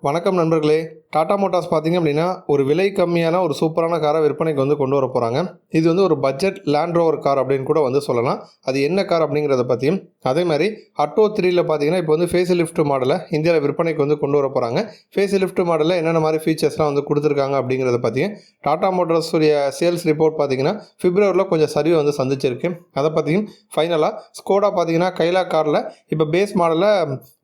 வணக்கம் நண்பர்களே. டாடா மோட்டார்ஸ் பார்த்தீங்க அப்படின்னா ஒரு விலை கம்மியான ஒரு சூப்பரான காரை விற்பனைக்கு வந்து கொண்டு வர போகிறாங்க இது வந்து ஒரு பட்ஜெட் லேண்ட் ரோவர் கார் அப்படின்னு கூட வந்து சொல்லலாம். அது என்ன கார் அப்படிங்கிறத பற்றியும் அதே மாதிரி அட்டோ த்ரீல பார்த்தீங்கன்னா இப்போ வந்து ஃபேஸ் லிஃப்ட் மாடலை இந்தியாவில் விற்பனைக்கு வந்து கொண்டு வர போகிறாங்க ஃபேஸ் லிஃப்ட் மாடலில் என்னென்ன மாதிரி ஃபீச்சர்ஸ்லாம் வந்து கொடுத்துருக்காங்க அப்படிங்கிறத பற்றியும் டாடா மோட்டார்ஸ் உடைய சேல்ஸ் ரிப்போர்ட் பார்த்தீங்கன்னா பிப்ரவரியில் கொஞ்சம் சரிவை வந்து சந்திச்சிருக்கு. அதை பற்றியும் ஃபைனலாக ஸ்கோடா பார்த்தீங்கன்னா கைலா காரில் இப்போ பேஸ் மாடலை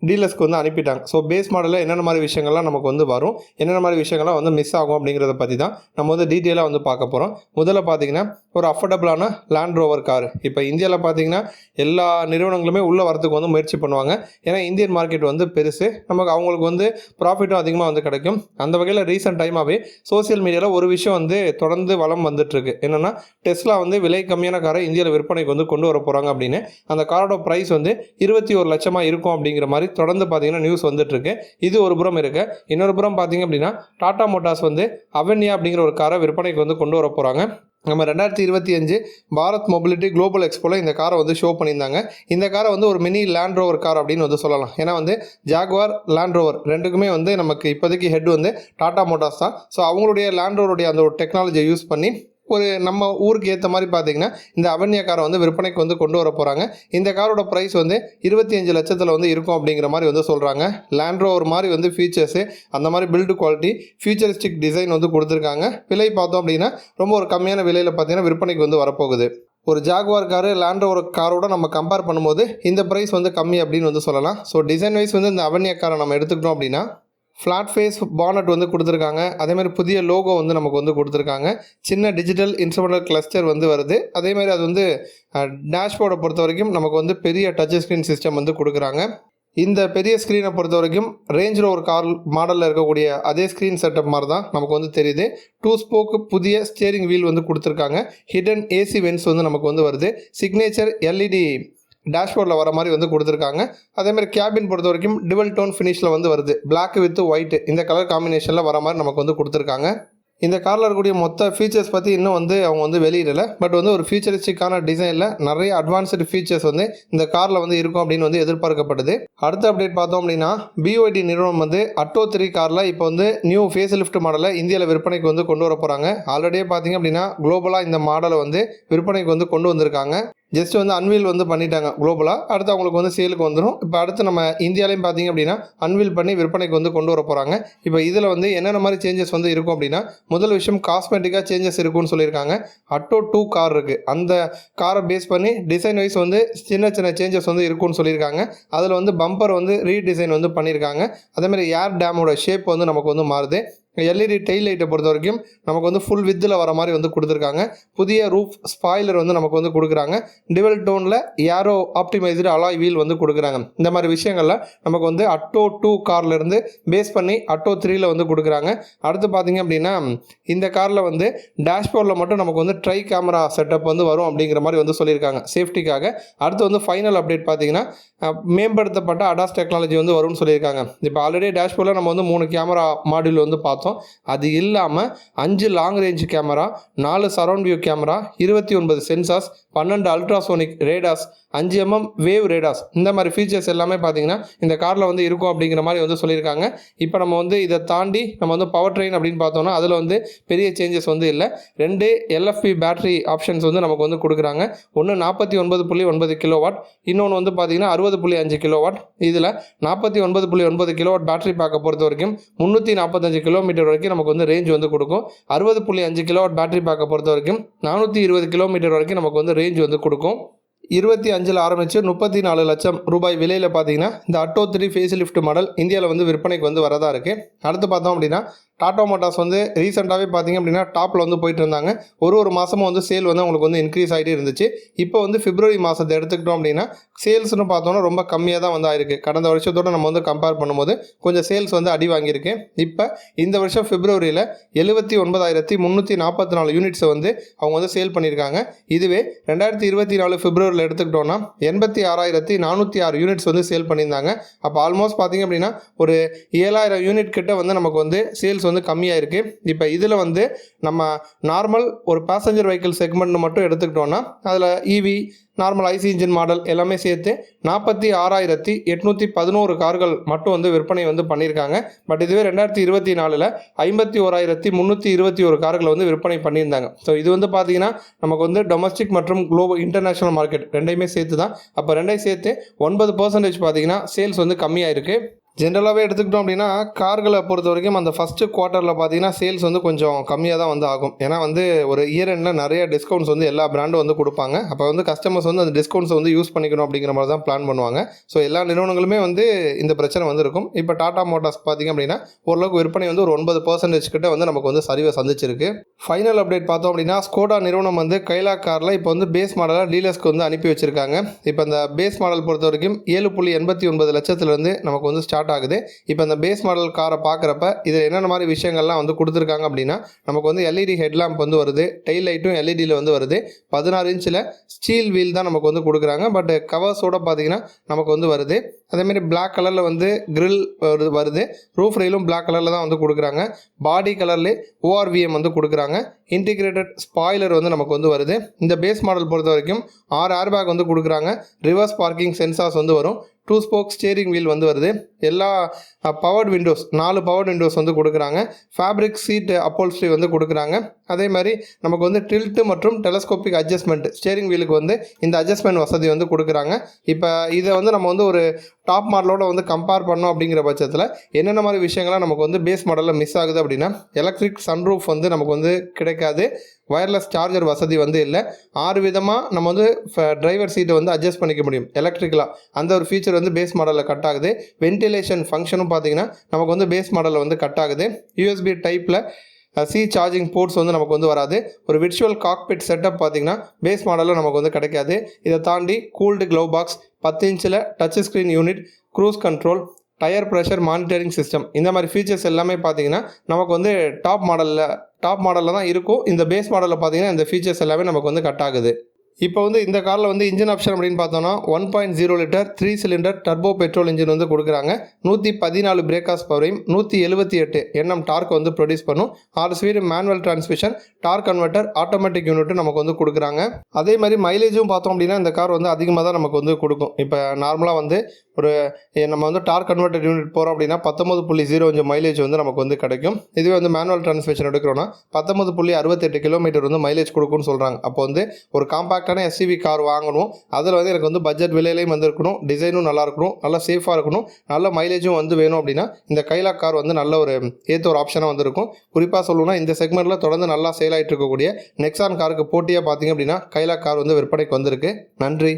டீலர்ஸ்க்கு வந்து அனுப்பிட்டாங்க. ஸோ பேஸ் மாடலில் என்னென்ன மாதிரி விஷயங்கள்லாம் நமக்கு வந்து வரும்? என்னென்ன மாதிரி விஷயங்கள்லாம் வந்து மிஸ் ஆகும் அப்படிங்கிறத பற்றி தான் நம்ம வந்து டீட்டெயிலாக வந்து பார்க்க போகிறோம் முதல்ல பார்த்தீங்கன்னா ஒரு அஃபோர்டபுளான லேண்ட் ரோவர் கார் இப்போ இந்தியாவில் பார்த்தீங்கன்னா எல்லா நிறுவனங்களுமே உள்ளே வரத்துக்கு வந்து முயற்சி பண்ணுவாங்க. ஏன்னா இந்தியன் மார்க்கெட் வந்து பெருசு. நமக்கு அவங்களுக்கு வந்து ப்ராஃபிட்டும் அதிகமாக வந்து கிடைக்கும். அந்த வகையில் ரீசெண்ட் டைமாகவே சோஷியல் மீடியாவில் ஒரு விஷயம் வந்து தொடர்ந்து வளம் வந்துட்டுருக்கு. என்னென்னா டெஸ்லா வந்து விலை கம்மியான காரை இந்தியாவில் விற்பனைக்கு வந்து கொண்டு வர போகிறாங்க அப்படின்னு. அந்த காரோட ப்ரைஸ் வந்து இருபத்தி ஒரு லட்சமாக இருக்கும் அப்படிங்கிற மாதிரி தொடர்ந்து பார்த்தீங்கன்னா நியூஸ் வந்துட்டுருக்கு. இது ஒரு புறம் இருக்குது இன்னொரு புறம் பார்த்தீங்க அப்படின்னா டாடா மோட்டார்ஸ் வந்து அவென்யா அப்படிங்கிற ஒரு காரை விற்பனைக்கு வந்து கொண்டு வர போகிறாங்க நம்ம ரெண்டாயிரத்தி இருபத்தி அஞ்சு பாரத் மொபிலிட்டி குளோபல் எக்ஸ்போவில் இந்த காரை வந்து ஷோ பண்ணியிருந்தாங்க. இந்த காரை வந்து ஒரு மினி லேண்ட் ரோவர் கார் அப்படின்னு வந்து சொல்லலாம். ஏன்னா வந்து ஜாகுவார் லேண்ட் ரோவர் ரெண்டுக்குமே வந்து நமக்கு இப்போதைக்கு ஹெட் வந்து டாடா மோட்டார்ஸ் தான். ஸோ அவங்களுடைய லேண்ட் ரோவருடைய அந்த ஒரு டெக்னாலஜியை யூஸ் பண்ணி ஒரு நம்ம ஊருக்கு ஏற்ற மாதிரி பார்த்தீங்கன்னா இந்த அவன்யா காரை வந்து விற்பனைக்கு வந்து கொண்டு வர போகிறாங்க இந்த காரோட ப்ரைஸ் வந்து இருபத்தி அஞ்சு லட்சத்தில் வந்து இருக்கும் அப்படிங்கிற மாதிரி வந்து சொல்கிறாங்க லேண்ட்ரோவர் மாதிரி வந்து ஃபீச்சர்ஸு அந்த மாதிரி பில்டு குவாலிட்டி ஃபியூச்சரிஸ்டிக் டிசைன் வந்து கொடுத்துருக்காங்க. விலை பார்த்தோம் அப்படின்னா ரொம்ப ஒரு கம்மியான விலையில் பார்த்தீங்கன்னா விற்பனைக்கு வந்து வரப்போகுது. ஒரு ஜாகுவார் காரு லேண்ட் காரோட நம்ம கம்பேர் பண்ணும்போது இந்த ப்ரைஸ் வந்து கம்மி அப்படின்னு வந்து சொல்லலாம். ஸோ டிசைன் வைஸ் வந்து இந்த அவன்யா காரை நம்ம எடுத்துக்கிட்டோம் அப்படின்னா ஃப்ளாட் ஃபேஸ் பானட் வந்து கொடுத்துருக்காங்க. அதே மாதிரி புதிய லோகோ வந்து நமக்கு வந்து கொடுத்துருக்காங்க. சின்ன டிஜிட்டல் இன்ஸ்ட்ருமெண்டல் கிளஸ்டர் வந்து வருது. அதே மாதிரி அது வந்து டேஷ்போர்டை பொறுத்த வரைக்கும் நமக்கு வந்து பெரிய டச் ஸ்க்ரீன் சிஸ்டம் வந்து கொடுக்குறாங்க. இந்த பெரிய ஸ்க்ரீனை பொறுத்த வரைக்கும் ரேஞ்சில் ஒரு கார் மாடலில் இருக்கக்கூடிய அதே ஸ்க்ரீன் செட்டப் மாதிரி தான் நமக்கு வந்து தெரியுது. டூ ஸ்போக்கு புதிய ஸ்டியரிங் வீல் வந்து கொடுத்துருக்காங்க. ஹிடன் ஏசி வென்ஸ் வந்து நமக்கு வந்து வருது. சிக்னேச்சர் எல்இடி டேஷ்போர்டில் வர மாதிரி வந்து கொடுத்துருக்காங்க. அதே மாதிரி கேபின் பொறுத்த வரைக்கும் டிவல் டோன் ஃபினிஷில் வந்து வருது. பிளாக் வித் ஒயிட் இந்த கலர் காம்பினேஷனில் வர மாதிரி நமக்கு வந்து கொடுத்துருக்காங்க. இந்த காரில் இருக்கக்கூடிய மொத்த ஃபீச்சர்ஸ் பற்றி இன்னும் வந்து அவங்க வந்து வெளியிடலை. பட் வந்து ஒரு ஃபியூச்சரிஸ்டிக்கான டிசைனில் நிறைய அட்வான்ஸ்டு ஃபீச்சர்ஸ் வந்து இந்த காரில் வந்து இருக்கும் அப்படின்னு வந்து எதிர்பார்க்கப்படுது. அடுத்த அப்டேட் பார்த்தோம் அப்படின்னா பிஓடி நிறுவனம் வந்து அட்டோ த்ரீ காரில் இப்போ வந்து நியூ ஃபேஸ் லிஃப்ட் மாடலை இந்தியாவில் விற்பனைக்கு வந்து கொண்டு வர போகிறாங்க ஆல்ரெடியே பார்த்தீங்க அப்படின்னா குளோபலாக இந்த மாடலை வந்து விற்பனைக்கு வந்து கொண்டு வந்திருக்காங்க. ஜஸ்ட் வந்து அன்வீல் வந்து பண்ணிட்டாங்க குளோபலாக அடுத்து அவங்களுக்கு வந்து சேலுக்கு வந்துடும் இப்போ அடுத்து நம்ம இந்தியாலையும் பார்த்தீங்க அப்படின்னா அன்வீல் பண்ணி விற்பனைக்கு வந்து கொண்டு வர போகிறாங்க இப்போ இதில் வந்து என்னென்ன மாதிரி சேஞ்சஸ் வந்து இருக்கும் அப்படின்னா முதல் விஷயம் காஸ்மெட்டிக்காக சேஞ்சஸ் இருக்கும்னு சொல்லியிருக்காங்க. அட்டோ டூ கார் இருக்குது அந்த காரை பேஸ் பண்ணி டிசைன் வைஸ் வந்து சின்ன சின்ன சேஞ்சஸ் வந்து இருக்கும்னு சொல்லியிருக்காங்க. அதில் வந்து பம்பர் வந்து ரீடிசைன் வந்து பண்ணியிருக்காங்க. அதேமாதிரி ஏர் டேமோட ஷேப் வந்து நமக்கு வந்து மாறுது. எல்இடி டெய்ல் லைட்டை பொறுத்த வரைக்கும் நமக்கு வந்து ஃபுல் வித்தில் வர மாதிரி வந்து கொடுத்துருக்காங்க. புதிய ரூஃப் ஸ்பாய்லர் வந்து நமக்கு வந்து கொடுக்குறாங்க. டிவல் டோனில் ஏரோ ஆப்டிமைஸ்டு அலாய் வீல் வந்து கொடுக்குறாங்க. இந்த மாதிரி விஷயங்களில் நமக்கு வந்து அட்டோ டூ கார்லேருந்து பேஸ் பண்ணி அட்டோ த்ரீல வந்து கொடுக்குறாங்க. அடுத்து பார்த்தீங்க அப்படின்னா இந்த காரில் வந்து டேஷ்போர்டில் மட்டும் நமக்கு வந்து ட்ரை கேமரா செட்டப் வந்து வரும் அப்படிங்கிற மாதிரி வந்து சொல்லியிருக்காங்க. சேஃப்டிக்காக அடுத்து வந்து ஃபைனல் அப்டேட் பார்த்தீங்கன்னா மேம்படுத்தப்பட்ட அடாஸ் டெக்னாலஜி வந்து வரும்னு சொல்லியிருக்காங்க. இப்போ ஆல்ரெடி டேஷ்போர்டில் நம்ம வந்து மூணு கேமரா மாடியூல் வந்து பார்த்தோம். அது இல்லாமல் அஞ்சு லாங் ரேஞ்ச் கேமரா நாலு சரௌண்ட் வியூ கேமரா இருபத்தி ஒன்பது சென்சார்ஸ் பன்னெண்டு அல்ட்ராசோனிக் ரேடாஸ் அஞ்சு எம்எம் வேவ் ரேடாஸ் இந்த மாதிரி ஃபீச்சர்ஸ் எல்லாமே பார்த்தீங்கன்னா இந்த காரில் வந்து இருக்கும் அப்படிங்கிற மாதிரி வந்து சொல்லியிருக்காங்க. இப்போ நம்ம வந்து இதை தாண்டி நம்ம வந்து பவர் ட்ரெயின் அப்படின்னு பார்த்தோம்னா அதில் வந்து பெரிய சேஞ்சஸ் வந்து இல்லை. ரெண்டு எல்எஃப்பி பேட்டரி ஆப்ஷன்ஸ் வந்து நமக்கு வந்து கொடுக்குறாங்க. ஒன்று நாற்பத்தி ஒன்பது புள்ளி ஒன்பது கிலோ வாட் இன்னொன்று வந்து பார்த்தீங்கன்னா அறுபது புள்ளி அஞ்சு கிலோ வாட் இதில் நாற்பத்தி ஒன்பது புள்ளி ஒன்பது கிலோ வாட் பேட்டரி பேக்கை பொறுத்த வரைக்கும் முந்நூற்றி நாற்பத்தஞ்சு கிலோமீட்டர் வரைக்கும் நமக்கு வந்து ரேஞ்ச் வந்து கொடுக்கும். அறுபது புள்ளி அஞ்சு கிலோ பேட்டரி பேக்கை பொறுத்த வரைக்கும் நானூற்றி இருபது கிலோமீட்டர் வரைக்கும் நமக்கு வந்து ரேஞ்ச் வந்து கொடுக்கும். இருபத்தி அஞ்சில் ஆரம்பித்து முப்பத்தி நாலு லட்சம் ரூபாய் விலையில் பார்த்தீங்கன்னா இந்த Atto three facelift model இந்தியாவில் வந்து விற்பனைக்கு வந்து வரதா இருக்குது அடுத்து பார்த்தோம் அப்படின்னா டாடா மோட்டார்ஸ் வந்து ரீசெண்டாகவே பார்த்தீங்க அப்படின்னா டாப்பில் வந்து போயிட்டு இருந்தாங்க. ஒரு ஒரு மாதமும் வந்து சேல் வந்து அவங்களுக்கு வந்து இன்க்ரீஸ் ஆகிட்டே இருந்துச்சு. இப்போ வந்து பிப்ரவரி மாதத்தை எடுத்துக்கிட்டோம் அப்படின்னா சேல்ஸ்னு பார்த்தோன்னா ரொம்ப கம்மியாக தான் வந்து ஆயிருக்கு. கடந்த வருஷத்தோட நம்ம வந்து கம்பேர் பண்ணும்போது கொஞ்சம் சேல்ஸ் வந்து அடி வாங்கியிருக்கு. இப்போ இந்த வருஷம் பிப்ரவரியில் எழுபத்தி ஒன்பதாயிரத்தி முந்நூற்றி நாற்பத்தி நாலு யூனிட்ஸை வந்து அவங்க வந்து சேல் பண்ணியிருக்காங்க. இதுவே ரெண்டாயிரத்தி இருபத்தி நாலு பிப்ரவரியில் எடுத்துக்கிட்டோம்னா எண்பத்தி ஆறாயிரத்தி நானூற்றி ஆறு யூனிட்ஸ் வந்து சேல் பண்ணியிருந்தாங்க. அப்போ ஆல்மோஸ்ட் பார்த்தீங்க அப்படின்னா ஒரு ஏழாயிரம் யூனிட் கிட்ட வந்து நமக்கு வந்து சேல்ஸ் வந்து வந்து கம்மியாக இருக்குது இப்போ இதில் வந்து நம்ம நார்மல் ஒரு பேசஞ்சர் வெஹிக்கிள் செக்மெண்ட் மட்டும் எடுத்துக்கிட்டோன்னா அதில் EV normal IC engine model எல்லாமே சேர்த்து நாற்பத்தி ஆறாயிரத்தி எட்நூற்றி பதினோரு கார்கள் மட்டும் வந்து விற்பனை வந்து பண்ணியிருக்காங்க. பட் இதுவே ரெண்டாயிரத்தி இருபத்தி நாலில் ஐம்பத்தி ஓராயிரத்தி முந்நூற்றி இருபத்தி ஒரு கார்களை வந்து விற்பனை பண்ணியிருந்தாங்க. ஸோ இது வந்து பார்த்தீங்கன்னா நமக்கு வந்து டொமஸ்டிக் மற்றும் குளோபல் இன்டர்நேஷனல் மார்க்கெட் ரெண்டையுமே சேர்த்து தான் அப்போ ரெண்டையும் சேர்த்து ஒன்பது பர்சன்டேஜ் பார்த்தீங்கன்னா சேல்ஸ் வந்து கம்மியாக இருக்குது ஜென்ரலாகவே எடுத்துக்கிட்டோம் அப்படின்னா கார்களை பொறுத்த வரைக்கும் அந்த ஃபஸ்ட்டு குவார்ட்டரில் பார்த்தீங்கன்னா சேல்ஸ் வந்து கொஞ்சம் கம்மியாக தான் வந்து ஆகும். ஏன்னா வந்து ஒரு இயர் எண்டில் நிறைய டிஸ்கவுண்ட்ஸ் வந்து எல்லா பிராண்டும் வந்து கொடுப்பாங்க. அப்போ வந்து கஸ்டமர்ஸ் வந்து அந்த டிஸ்கவுண்ட்ஸ் வந்து யூஸ் பண்ணிக்கணும் அப்படிங்கிற மாதிரி தான் பிளான் பண்ணுவாங்க. ஸோ எல்லா நிறுவனங்களுமே வந்து இந்த பிரச்சனை வந்து இருக்கும் இப்போ டாடா மோட்டார்ஸ் பார்த்தீங்க அப்படின்னா ஓரளவுக்கு விற்பனை வந்து ஒரு ஒன்பது பர்சன்டேஜ் கிட்ட வந்து நமக்கு வந்து சரிவை சந்திச்சிருக்கு. ஃபைனல் அப்டேட் பார்த்தோம் அப்படின்னா ஸ்கோடா நிறுவனம் வந்து கைலா காரில் இப்போ வந்து பேஸ் மாடலாக டீலர்ஸ்க்கு வந்து அனுப்பி வச்சிருக்காங்க. இப்போ அந்த பேஸ் மாடல் பொறுத்த வரைக்கும் ஏழு புள்ளி எண்பத்தி ஒன்பது லட்சத்துலேருந்து நமக்கு வந்து ஸ்டார்ட் ஆகுது. இப்போ இந்த பேஸ் மாடல் காரை பார்க்குறப்ப இதில் என்னென்ன மாதிரி விஷயங்கள்லாம் வந்து கொடுத்துருக்காங்க அப்படின்னா நமக்கு வந்து எல்இடி ஹெட்லாம்ப் வந்து வருது டெயில் லைட்டும் எல்இடியில் வந்து வருது. பதினாறு இன்ச்சில் ஸ்டீல் வீல் தான் நமக்கு வந்து கொடுக்குறாங்க. பட் கவர்ஸோட பார்த்தீங்கன்னா நமக்கு வந்து வருது. அதேமாரி பிளாக் கலரில் வந்து கிரில் வருது. வருது ரூஃப் ரெயிலும் பிளாக் கலரில் தான் வந்து கொடுக்குறாங்க. பாடி கலர்லேயே ஓஆர்விஎம் வந்து கொடுக்குறாங்க. இன்டிகிரேட்டட் ஸ்பாய்லர் வந்து நமக்கு வந்து வருது. இந்த பேஸ் மாடல் பொறுத்த வரைக்கும் ஆறு ஏர்பேக் வந்து கொடுக்குறாங்க. ரிவர்ஸ் பார்க்கிங் சென்சார்ஸ் வந்து வரும். டூ ஸ்போக் ஸ்டேரிங் வீல் வந்து வருது. எல்லா பவர்டு விண்டோஸ் நாலு பவர்டு விண்டோஸ் வந்து கொடுக்குறாங்க. ஃபேப்ரிக் சீட் அப்போல்ஸ்ட்ரி வந்து கொடுக்குறாங்க. அதே மாதிரி நமக்கு வந்து டில்ட்டு மற்றும் டெலஸ்கோப்பிக் அட்ஜஸ்ட்மெண்ட் ஸ்டேரிங் வீலுக்கு வந்து இந்த அட்ஜஸ்ட்மெண்ட் வசதி வந்து கொடுக்குறாங்க. இப்போ இதை வந்து நம்ம வந்து ஒரு டாப் மாடலோட வந்து கம்பேர் பண்ணோம் அப்படிங்கிற பட்சத்தில் என்னென்ன மாதிரி விஷயங்கள்லாம் நமக்கு வந்து பேஸ் மாடலில் மிஸ் ஆகுது அப்படின்னா எலக்ட்ரிக் சன்ரூஃப் வந்து நமக்கு வந்து கிடைக்காது. வயர்லெஸ் சார்ஜர் வசதி வந்து இல்லை. ஆறு விதமாக நம்ம வந்து டிரைவர் சீட்டை வந்து அட்ஜஸ்ட் பண்ணிக்க முடியும். எலக்ட்ரிக்கலாக அந்த ஒரு ஃபீச்சர் வந்து பேஸ் மாடலில் கட் ஆகுது. வென்டிலேஷன் ஃபங்க்ஷனும் பார்த்தீங்கன்னா நமக்கு வந்து பேஸ் மாடலில் வந்து கட் ஆகுது. யூஎஸ்பி டைப்பில் சி சார்ஜிங் போர்ட்ஸ் வந்து நமக்கு வந்து வராது. ஒரு விர்ச்சுவல் காக்பிட் செட்டப் பார்த்தீங்கன்னா பேஸ் மாடலில் நமக்கு வந்து கிடைக்காது. இதை தாண்டி கூல்டு க்ளவ் பாக்ஸ் பத்து இன்ச்சில் touch screen unit cruise control tyre pressure monitoring system இந்த மாதிரி ஃபீச்சர்ஸ் எல்லாமே பார்த்தீங்கன்னா நமக்கு வந்து டாப் மாடலில் டாப் மாடலில் தான் இருக்கும். இந்த பேஸ் மாடலில் பார்த்தீங்கன்னா இந்த ஃபீச்சர்ஸ் எல்லாமே நமக்கு வந்து கட் ஆகுது. இப்போ வந்து இந்த காரில் வந்து இன்ஜின் ஆப்ஷன் அப்படின்னு பார்த்தோன்னா one point zero litre three cylinder turbo petrol engine வந்து கொடுக்குறாங்க. நூற்றி பதினாலு பிரேக்காஸ் பவரையும் நூற்றி எழுபத்தி எட்டு எண்ணம் டார்க் வந்து ப்ரொடியூஸ் பண்ணும். ஆறு speed manual transmission torque converter automatic யூனிட்டும் நமக்கு வந்து கொடுக்குறாங்க. அதே மாதிரி மைலேஜும் பார்த்தோம் அப்படின்னா இந்த கார் வந்து அதிகமாக தான் நமக்கு வந்து கொடுக்கும். இப்போ நார்மலாக வந்து ஒரு நம்ம வந்து டார்க் கன்வெர்ட்டர் யூனிட் போகிறோம் அப்படின்னா பத்தொம்பது புள்ளி ஜீரோ அஞ்சு மைலேஜ் வந்து நமக்கு வந்து கிடைக்கும். இதுவே வந்து மேனுவல் டிரான்ஸ்மிஷன் எடுக்கிறோன்னா பத்தொம்பது புள்ளி அறுபத்தெட்டு கிலோமீட்டர் வந்து மைலேஜ் கொடுக்கும்னு சொல்கிறாங்க அப்போ வந்து ஒரு காம்பாக்டான எஸ்சிவி கார் வாங்கணும். அதில் வந்து எனக்கு வந்து பட்ஜெட் விலையிலையும் வந்து இருக்கணும். டிசைனும் நல்லா இருக்கணும். நல்லா சேஃபாக இருக்கணும். நல்ல மைலேஜும் வந்து வேணும் அப்படின்னா இந்த கைலாக் கார் வந்து நல்ல ஒரு ஏற்ற ஒரு ஆப்ஷனாக வந்துருக்கும். குறிப்பாக சொல்லணும்னா இந்த செக்மெண்ட்டில் தொடர்ந்து நல்லா சேல் ஆகிட்டு இருக்கக்கூடிய நெக்ஸான் காருக்கு போட்டியாக பார்த்தீங்க அப்படின்னா கைலாக் கார் வந்து விற்பனைக்கு வந்திருக்கு. நன்றி.